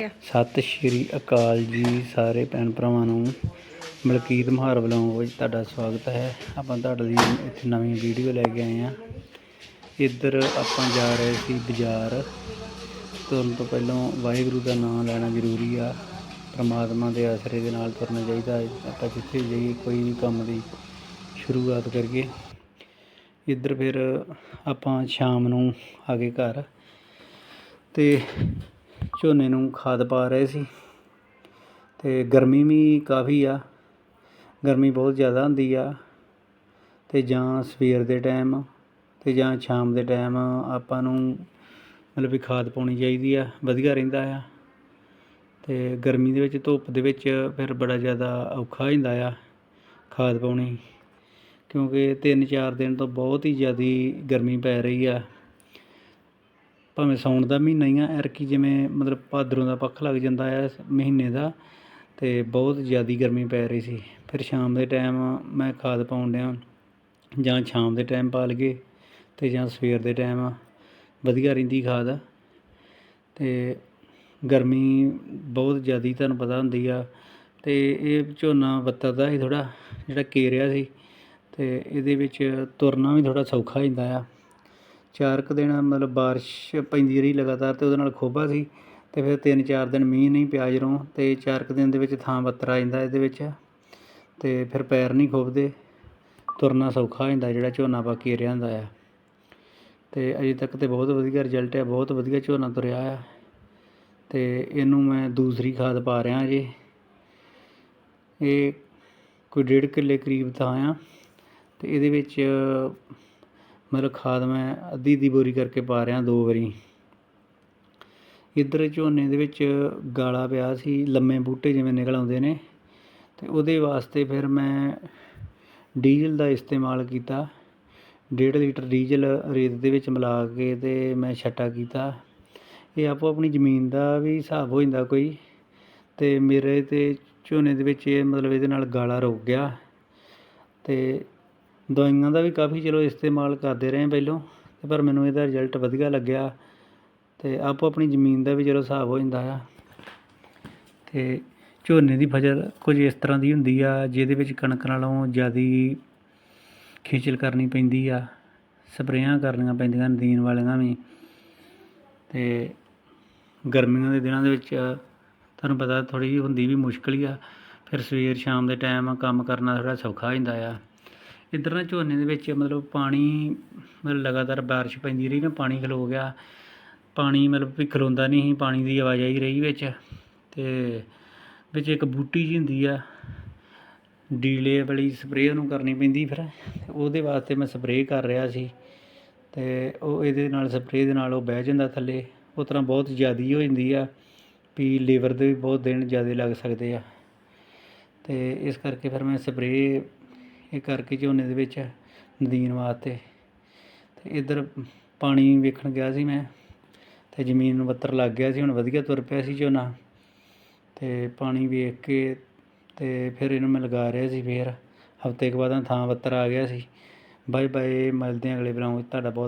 ਸਤਿ ਸ਼੍ਰੀ ਅਕਾਲ ਜੀ ਸਾਰੇ ਭੈਣ ਭਰਾਵਾਂ ਨੂੰ। ਮਲਕੀਤ ਮਹਾਰ ਵੱਲੋਂ ਵਿੱਚ ਤੁਹਾਡਾ ਸਵਾਗਤ ਹੈ। ਆਪਾਂ ਤੁਹਾਡੇ ਲਈ ਇੱਥੇ ਨਵੀਂ ਵੀਡੀਓ ਲੈ ਕੇ ਆਏ ਹਾਂ। ਇੱਧਰ ਆਪਾਂ ਜਾ ਰਹੇ ਸੀ ਬਾਜ਼ਾਰ। ਤੁਰਨ ਤੋਂ ਪਹਿਲਾਂ ਵਾਹਿਗੁਰੂ ਦਾ ਨਾਮ ਲੈਣਾ ਜ਼ਰੂਰੀ ਆ। ਪਰਮਾਤਮਾ ਦੇ ਆਸਰੇ ਦੇ ਨਾਲ ਤੁਰਨਾ ਚਾਹੀਦਾ ਆਪਾਂ ਜਿੱਥੇ ਜਾਈਏ, ਕੋਈ ਵੀ ਕੰਮ ਦੀ ਸ਼ੁਰੂਆਤ ਕਰੀਏ। ਇੱਧਰ ਫਿਰ ਆਪਾਂ ਸ਼ਾਮ ਨੂੰ ਆ ਗਏ ਘਰ। ਤੇ ਝੋਨੇ ਨੂੰ ਖਾਦ ਪਾ ਰਹੇ ਸੀ ਤੇ ਗਰਮੀ ਵੀ ਕਾਫੀ ਆ, ਗਰਮੀ ਬਹੁਤ ਜ਼ਿਆਦਾ ਹੁੰਦੀ ਆ ਤੇ ਜਾਂ ਸਵੇਰ ਦੇ ਟਾਈਮ ਤੇ ਜਾਂ ਸ਼ਾਮ ਦੇ ਟਾਈਮ ਆਪਾਂ ਨੂੰ ਮਤਲਬ ਵੀ ਖਾਦ ਪਾਉਣੀ ਚਾਹੀਦੀ ਆ, ਵਧੀਆ ਰਹਿੰਦਾ ਆ ਤੇ ਗਰਮੀ ਦੇ ਵਿੱਚ ਧੁੱਪ ਦੇ ਵਿੱਚ ਫਿਰ ਬੜਾ ਜ਼ਿਆਦਾ ਔਖਾ ਹੋ ਜਾਂਦਾ ਆ ਖਾਦ ਪਾਉਣੀ ਕਿਉਂਕਿ ਤਿੰਨ ਚਾਰ ਦਿਨ ਤੋਂ ਬਹੁਤ ਹੀ ਜ਼ਿਆਦੀ ਗਰਮੀ ਪੈ ਰਹੀ ਆ। ਭਾਵੇਂ ਸਾਉਣ ਦਾ ਮਹੀਨਾ ਹੀ ਆ ਐਰਕੀ ਜਿਵੇਂ ਮਤਲਬ ਭਾਦਰੋਂ ਦਾ ਪੱਖ ਲੱਗ ਜਾਂਦਾ ਆ ਮਹੀਨੇ ਦਾ ਅਤੇ ਬਹੁਤ ਜ਼ਿਆਦਾ ਗਰਮੀ ਪੈ ਰਹੀ ਸੀ। ਫਿਰ ਸ਼ਾਮ ਦੇ ਟਾਈਮ ਮੈਂ ਖਾਦ ਪਾਉਣ ਡਿਆ, ਜਾਂ ਸ਼ਾਮ ਦੇ ਟਾਈਮ ਪਾ ਲਈਏ ਅਤੇ ਜਾਂ ਸਵੇਰ ਦੇ ਟਾਈਮ ਵਧੀਆ ਰਹਿੰਦੀ ਖਾਦ। ਅਤੇ ਗਰਮੀ ਬਹੁਤ ਜ਼ਿਆਦਾ ਤੁਹਾਨੂੰ ਪਤਾ ਹੁੰਦੀ ਆ ਅਤੇ ਇਹ ਝੋਨਾ ਬੱਤਰ ਦਾ ਸੀ ਥੋੜ੍ਹਾ ਜਿਹੜਾ ਕੇਰਿਆ ਸੀ ਅਤੇ ਇਹਦੇ ਵਿੱਚ ਤੁਰਨਾ ਵੀ ਥੋੜ੍ਹਾ ਸੌਖਾ ਹੁੰਦਾ ਆ। ਚਾਰ ਕੁ ਦਿਨ ਮਤਲਬ ਬਾਰਿਸ਼ ਪੈਂਦੀ ਰਹੀ ਲਗਾਤਾਰ ਤੇ ਉਹਦੇ ਨਾਲ ਖੋਭਾ ਸੀ ਅਤੇ ਫਿਰ ਤਿੰਨ ਚਾਰ ਦਿਨ ਮੀਂਹ ਨਹੀਂ ਪਿਆ ਜਦੋਂ ਅਤੇ ਚਾਰ ਕੁ ਦਿਨ ਦੇ ਵਿੱਚ ਥਾਂ ਬੱਤਰ ਆ ਜਾਂਦਾ ਇਹਦੇ ਵਿੱਚ ਅਤੇ ਫਿਰ ਪੈਰ ਨਹੀਂ ਖੋਭਦੇ ਤੁਰਨਾ ਸੌਖਾ ਹੋ ਜਾਂਦਾ ਜਿਹੜਾ ਝੋਨਾ ਬਾਕੀ ਰਿਹਾ ਹੁੰਦਾ ਆ। ਅਤੇ ਅਜੇ ਤੱਕ ਤਾਂ ਬਹੁਤ ਵਧੀਆ ਰਿਜ਼ਲਟ ਆ, ਬਹੁਤ ਵਧੀਆ ਝੋਨਾ ਤੁਰਿਆ ਆ। ਅਤੇ ਇਹਨੂੰ ਮੈਂ ਦੂਸਰੀ ਖਾਦ ਪਾ ਰਿਹਾ ਜੀ। ਇਹ ਕੋਈ ਡੇਢ ਕਿੱਲੇ ਕਰੀਬ ਥਾਂ ਆ ਅਤੇ ਇਹਦੇ ਵਿੱਚ ਮਤਲਬ ਖਾਦ ਮੈਂ ਅੱਧੀ ਦੀ ਬੋਰੀ ਕਰਕੇ ਪਾ ਰਿਹਾ ਦੋ ਵਾਰੀ। ਇੱਧਰ ਝੋਨੇ ਦੇ ਵਿੱਚ ਗਾਲਾ ਪਿਆ ਸੀ, ਲੰਮੇ ਬੂਟੇ ਜਿਵੇਂ ਨਿਕਲ ਆਉਂਦੇ ਨੇ। ਤੇ ਉਹਦੇ ਵਾਸਤੇ ਫਿਰ ਮੈਂ ਡੀਜ਼ਲ ਦਾ ਇਸਤੇਮਾਲ ਕੀਤਾ। ਡੇਢ ਲੀਟਰ ਡੀਜ਼ਲ ਰੇਤ ਦੇ ਵਿੱਚ ਮਿਲਾ ਕੇ ਤੇ ਮੈਂ ਛੱਟਾ ਕੀਤਾ। ਇਹ ਆਪੋ ਆਪਣੀ ਜ਼ਮੀਨ ਦਾ ਵੀ ਹਿਸਾਬ ਹੋ ਜਾਂਦਾ ਕੋਈ। ਤੇ ਮੇਰੇ ਤੇ ਝੋਨੇ ਦੇ ਵਿੱਚ ਇਹ ਮਤਲਬ ਇਹਦੇ ਨਾਲ ਗਾਲਾ ਰੁਕ ਗਿਆ। ਤੇ ਦਵਾਈਆਂ ਦਾ ਵੀ ਕਾਫੀ ਚਲੋ ਇਸਤੇਮਾਲ ਕਰਦੇ ਰਹੇ ਪਹਿਲੋਂ ਤੇ ਪਰ ਮੈਨੂੰ ਇਹਦਾ ਰਿਜ਼ਲਟ ਵਧੀਆ ਲੱਗਿਆ ਅਤੇ ਆਪੋ ਆਪਣੀ ਜ਼ਮੀਨ ਦਾ ਵੀ ਚਲੋ ਹਿਸਾਬ ਹੋ ਜਾਂਦਾ ਆ। ਅਤੇ ਝੋਨੇ ਦੀ ਫਸਲ ਕੁਝ ਇਸ ਤਰ੍ਹਾਂ ਦੀ ਹੁੰਦੀ ਆ, ਜਿਹਦੇ ਵਿੱਚ ਕਣਕ ਨਾਲੋਂ ਜ਼ਿਆਦਾ ਖੇਚਲ ਕਰਨੀ ਪੈਂਦੀ ਆ, ਸਪਰੇਆਂ ਕਰਨੀਆਂ ਪੈਂਦੀਆਂ ਨਦੀਨ ਵਾਲੀਆਂ ਵੀ। ਤੇ ਗਰਮੀਆਂ ਦੇ ਦਿਨਾਂ ਦੇ ਵਿੱਚ ਤੁਹਾਨੂੰ ਪਤਾ ਥੋੜ੍ਹੀ ਜਿਹੀ ਹੁੰਦੀ ਵੀ ਮੁਸ਼ਕਲ ਹੀ ਆ, ਫਿਰ ਸਵੇਰ ਸ਼ਾਮ ਦੇ ਟਾਈਮ ਕੰਮ ਕਰਨਾ ਥੋੜ੍ਹਾ ਸੌਖਾ ਹੋ ਜਾਂਦਾ ਆ। ਇੱਧਰ ਨਾ ਝੋਨੇ ਦੇ ਵਿੱਚ ਮਤਲਬ ਪਾਣੀ, ਮਤਲਬ ਲਗਾਤਾਰ ਬਾਰਿਸ਼ ਪੈਂਦੀ ਰਹੀ ਨਾ, ਪਾਣੀ ਖਲੋ ਗਿਆ। ਪਾਣੀ ਮਤਲਬ ਵੀ ਖਲੋਂਦਾ ਨਹੀਂ ਸੀ, ਪਾਣੀ ਦੀ ਆਵਾਜਾਈ ਰਹੀ ਵਿੱਚ। ਅਤੇ ਵਿੱਚ ਇੱਕ ਬੂਟੀ ਜੀ ਹੁੰਦੀ ਆ, ਡੀਲੇ ਵਾਲੀ ਸਪਰੇਅ ਉਹਨੂੰ ਕਰਨੀ ਪੈਂਦੀ ਫਿਰ। ਉਹਦੇ ਵਾਸਤੇ ਮੈਂ ਸਪਰੇਅ ਕਰ ਰਿਹਾ ਸੀ। ਅਤੇ ਉਹ ਇਹਦੇ ਨਾਲ, ਸਪਰੇਅ ਦੇ ਨਾਲ ਉਹ ਬਹਿ ਜਾਂਦਾ ਥੱਲੇ। ਉਹ ਤਰ੍ਹਾਂ ਬਹੁਤ ਜ਼ਿਆਦੀ ਹੋ ਜਾਂਦੀ ਆ ਵੀ ਲੀਵਰ ਦੇ ਵੀ ਬਹੁਤ ਦਿਨ ਜ਼ਿਆਦਾ ਲੱਗ ਸਕਦੇ ਆ। ਅਤੇ ਇਸ ਕਰਕੇ ਫਿਰ ਮੈਂ ਸਪਰੇਅ ਇਹ ਕਰਕੇ ਝੋਨੇ ਦੇ ਵਿੱਚ ਨਦੀਨ ਵਾਸਤੇ ਤੇ ਇੱਧਰ ਪਾਣੀ ਵੇਖਣ ਗਿਆ ਸੀ ਮੈਂ ਤੇ ਜ਼ਮੀਨ ਨੂੰ ਬੱਤਰ ਲੱਗ ਗਿਆ ਸੀ, ਹੁਣ ਵਧੀਆ ਤੁਰ ਪਿਆ ਸੀ ਝੋਨਾ ਤੇ ਪਾਣੀ ਵੇਖ ਕੇ ਤੇ ਫਿਰ ਇਹਨੂੰ ਮੈਂ ਲਗਾ ਰਿਹਾ ਸੀ ਫੇਰ। ਹਫ਼ਤੇ ਕੁ ਬਾਅਦ ਥਾਂ ਬੱਤਰ ਆ ਗਿਆ ਸੀ। ਬਾਏ ਬਾਏ, ਮਿਲਦੇ ਹਾਂ ਅਗਲੇ ਬਲੌਗ ਵਿੱਚ, ਤੁਹਾਡਾ ਬਹੁਤ